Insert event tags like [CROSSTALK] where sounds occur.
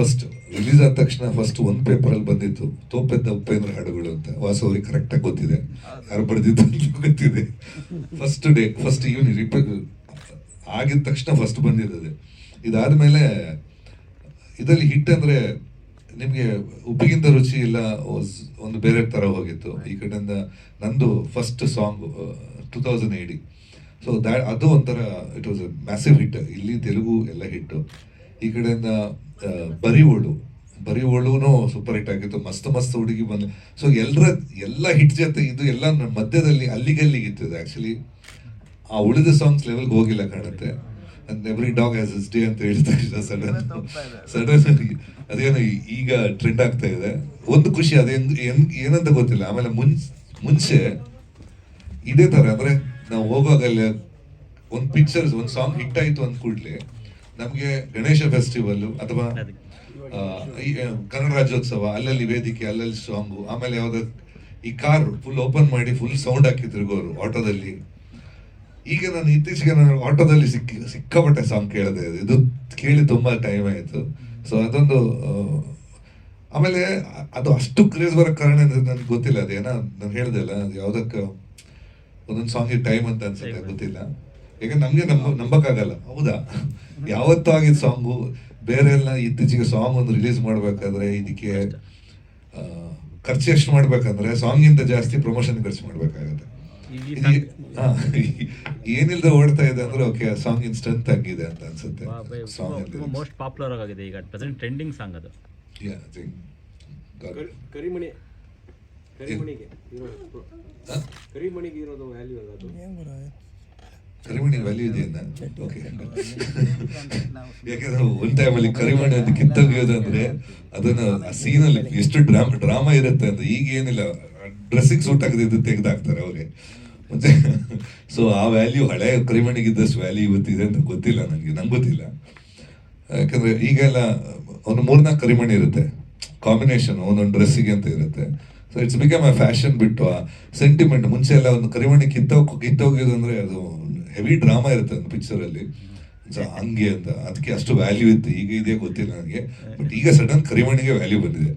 First release ಆದ ತಕ್ಷಣ first ಒಂದು ಪೇಪರಲ್ಲಿ ಬಂದಿತ್ತು. ತೋಪೆದ್ದ ಉಪೇಂದ್ರ ಹಾಡುಗಳು ಅಂತ. ವಾಸು ಅವ್ರಿಗೆ ಕರೆಕ್ಟಾಗಿ ಗೊತ್ತಿದೆ. ಯಾರು ಬರೆದಿದ್ದು ಗೊತ್ತಿದೆ. ಫಸ್ಟ್ ಡೇ ಫಸ್ಟ್ ಈವ್ನಿಂಗ್ ರಿಪ ಆಗಿದ ತಕ್ಷಣ ಫಸ್ಟ್ ಬಂದಿದ್ದದೆ. ಇದಾದ್ಮೇಲೆ ಇದರಲ್ಲಿ ಹಿಟ್ ಅಂದ್ರೆ ನಿಮಗೆ ಉಪ್ಪಿಗಿಂತ ರುಚಿ ಇಲ್ಲ ಒಂದು ಬೇರೆ ತರ ಹೋಗಿತ್ತು. ಈ ಕಡೆಯಿಂದ ನಂದು first song two thousand eighty so that ಅದು ಒಂಥರ it was a massive hit ಇಲ್ಲಿ ತೆಲುಗು ಎಲ್ಲ ಹಿಟ್ಟು ಈ ಕಡೆಯಿಂದ ಬರಿ ಓಳು ಬರಿ ಸೂಪರ್ ಹಿಟ್ ಆಗಿತ್ತು. ಮಸ್ತ್ ಮಸ್ತ್ ಹುಡುಗಿ ಬಂದ ಸೊ ಎಲ್ಲರ ಎಲ್ಲ ಹಿಟ್ ಜೊತೆ ಇದು ಎಲ್ಲ ಮಧ್ಯದಲ್ಲಿ ಅಲ್ಲಿಗೆ ಅಲ್ಲಿಗಲ್ಲಿಗಿತ್ತು ಇದು ಆ್ಯಕ್ಚುಲಿ ಆ ಉಳಿದ ಸಾಂಗ್ಸ್ ಲೆವೆಲ್ಗೆ ಹೋಗಿಲ್ಲ ಕಾಣುತ್ತೆ. And every dog has his day ಅಂತ ಹೇಳ್ತಾ ಇದ್ದ ಸಡನ್ ಸಡನ್ ಅದೇನು ಈಗ ಟ್ರೆಂಡ್ ಆಗ್ತಾ ಇದೆ. ಒಂದು ಖುಷಿ ಅದೇನು ಏನ್ ಏನಂತ ಗೊತ್ತಿಲ್ಲ. ಆಮೇಲೆ ಮುಂಚೆ ಮುಂಚೆ ಇದೇ ಥರ ಅಂದರೆ ನಾವು ಹೋಗುವಾಗಲ್ಲ ಒಂದು ಪಿಕ್ಚರ್ಸ್ ಒಂದು ಸಾಂಗ್ ಹಿಟ್ ಆಯಿತು ಅಂದ ಕೂಡಲೇ ನಮಗೆ ಗಣೇಶ ಫೆಸ್ಟಿವಲ್ ಅಥವಾ ಆ, ಈ, ಕನ್ನಡ ರಾಜ್ಯೋತ್ಸವ ಅಲ್ಲಲ್ಲಿ ವೇದಿಕೆ ಅಲ್ಲಲ್ಲಿ ಸಾಂಗು ಆಮೇಲೆ ಯಾವ್ದು ಈ ಕಾರ್ ಫುಲ್ ಓಪನ್ ಮಾಡಿ ಫುಲ್ ಸೌಂಡ್ ಹಾಕಿ ತಿರುಗೋರು ಆಟೋದಲ್ಲಿ. ಈಗ ನಾನು ಇತ್ತೀಚೆಗೆ ನಾನು ಆಟೋದಲ್ಲಿ ಸಿಕ್ಕಿ ಸಿಕ್ಕಾಪಟ್ಟೆ ಸಾಂಗ್ ಕೇಳಿದೆ. ಇದು ಕೇಳಿ ತುಂಬಾ ಟೈಮ್ ಆಯಿತು. ಸೊ ಅದೊಂದು ಆಮೇಲೆ ಅದು ಅಷ್ಟು ಕ್ರೇಜ್ ಬರೋ ಕಾರಣ ಅಂದ್ರೆ ನನಗೆ ಗೊತ್ತಿಲ್ಲ. ಅದೇನೋ ನಾನು ಹೇಳ್ದೆ ಅಲ್ಲ ಯಾವ್ದಕ್ಕೆ ಒಂದೊಂದು ಸಾಂಗಿಗೆ ಟೈಮ್ ಅಂತ ಅನ್ಸುತ್ತೆ ಗೊತ್ತಿಲ್ಲ. ಈಗ ನಮಗೆ ನಂಬ ನಂಬಕ್ಕಾಗಲ್ಲ. ಹೌದಾ? ಯಾವತ್ತೂ ಆಗಿದ್ದ ಸಾಂಗು ಬೇರೆ ಎಲ್ಲ ಇತ್ತೀಚೆಗೆ ಸಾಂಗ್ ಒಂದು ರಿಲೀಸ್ ಮಾಡಬೇಕಾದ್ರೆ ಇದಕ್ಕೆ ಖರ್ಚು ಎಷ್ಟು ಮಾಡ್ಬೇಕಂದ್ರೆ ಸಾಂಗಿಂದ ಜಾಸ್ತಿ ಪ್ರಮೋಷನ್ ಖರ್ಚು ಮಾಡ್ಬೇಕಾಗತ್ತೆ. ಏನಿಲ್ಲದೆ ಏನಿಲ್ದೆ ಓಡ್ತಾ ಇದೆ ಅಂದ್ರೆ ಓಕೆ ಇನ್ ಸ್ಟ್ರೆಂತ್ ಆಗಿದೆ ಅಂತ ಅನ್ಸುತ್ತೆ. ಸಾಂಗ್ ಮೋಸ್ಟ್ ಪಾಪ್ಯುಲರ್ ಆಗಿದೆ ಈಗ ಪ್ರೆಸೆಂಟ್ ಟ್ರೆಂಡಿಂಗ್ ಸಾಂಗ್ ಅದು. ಯಾ ಥಿಂಕ್ ಕರಿಮಣಿ ಕರಿಮಣಿಗೆ ಕರಿಮಣಿಗೆ ಇರೋದು ವ್ಯಾಲ್ಯೂ ಅಲ್ಲ ಅದು. ಕರಿಮಣಿ ವ್ಯಾಲ್ಯೂ ಇದೆ ಓಕೆ ಯಾಕಂದ್ರೆ ಒಂದ್ ಟೈಮಲ್ಲಿ ಕರಿಮಣಿ ಅಂತ ಕಿತ್ತೋಗಿಯೋದು ಅಂದ್ರೆ ಅದನ್ನ ಆ ಸೀನಲ್ಲಿ ಎಷ್ಟು ಡ್ರಾಮಾ ಡ್ರಾಮಾ ಇರುತ್ತೆ ಅಂತ ಈಗ ಏನಿಲ್ಲ. ಡ್ರೆಸ್ಸಿಗೆ ಸೂಟ್ ಆಗದಿದ್ದು ತೆಗೆದಾಕ್ತಾರೆ ಅವ್ರಿಗೆ. ಮತ್ತೆ ಸೊ [LAUGHS] ಆ ವ್ಯಾಲ್ಯೂ ಹಳೆ ಕರಿಮಣಿಗಿದ್ದಷ್ಟು ವ್ಯಾಲ್ಯೂ ಇವತ್ತಿದೆ ಅಂತ ಗೊತ್ತಿಲ್ಲ ನನಗೆ. ನಂಗೆ ಗೊತ್ತಿಲ್ಲ. ಯಾಕಂದ್ರೆ ಈಗೆಲ್ಲ ಒಂದು ಮೂರ್ನಾಲ್ಕು ಕರಿಮಣಿ ಇರುತ್ತೆ. ಕಾಂಬಿನೇಷನ್ ಒಂದೊಂದು ಡ್ರೆಸ್ಸಿಗೆ ಅಂತ ಇರುತ್ತೆ. So it's become a fashion ಬಿಟ್ಟು ಆ ಸೆಂಟಿಮೆಂಟ್ ಮುಂಚೆ ಎಲ್ಲ ಒಂದು ಕರಿಮಣಿ ಕಿತ್ತೋಗಿ ಕಿತ್ತೋಗಿದ್ದು ಅಂದ್ರೆ ಅದು ಹೆವಿ ಡ್ರಾಮಾ ಇರುತ್ತೆ ಒಂದು ಪಿಕ್ಚರ್ ಅಲ್ಲಿ. ಸೊ ಹಂಗೆ ಅಂತ. ಅದಕ್ಕೆ ಅಷ್ಟು ವ್ಯಾಲ್ಯೂ ಇತ್ತು. ಈಗ ಇದೇ ಗೊತ್ತಿಲ್ಲ ನನಗೆ. ಬಟ್ ಈಗ ಸಡನ್ ಕರಿಮಣಿಗೆ ವ್ಯಾಲ್ಯೂ ಬಂದಿದೆ.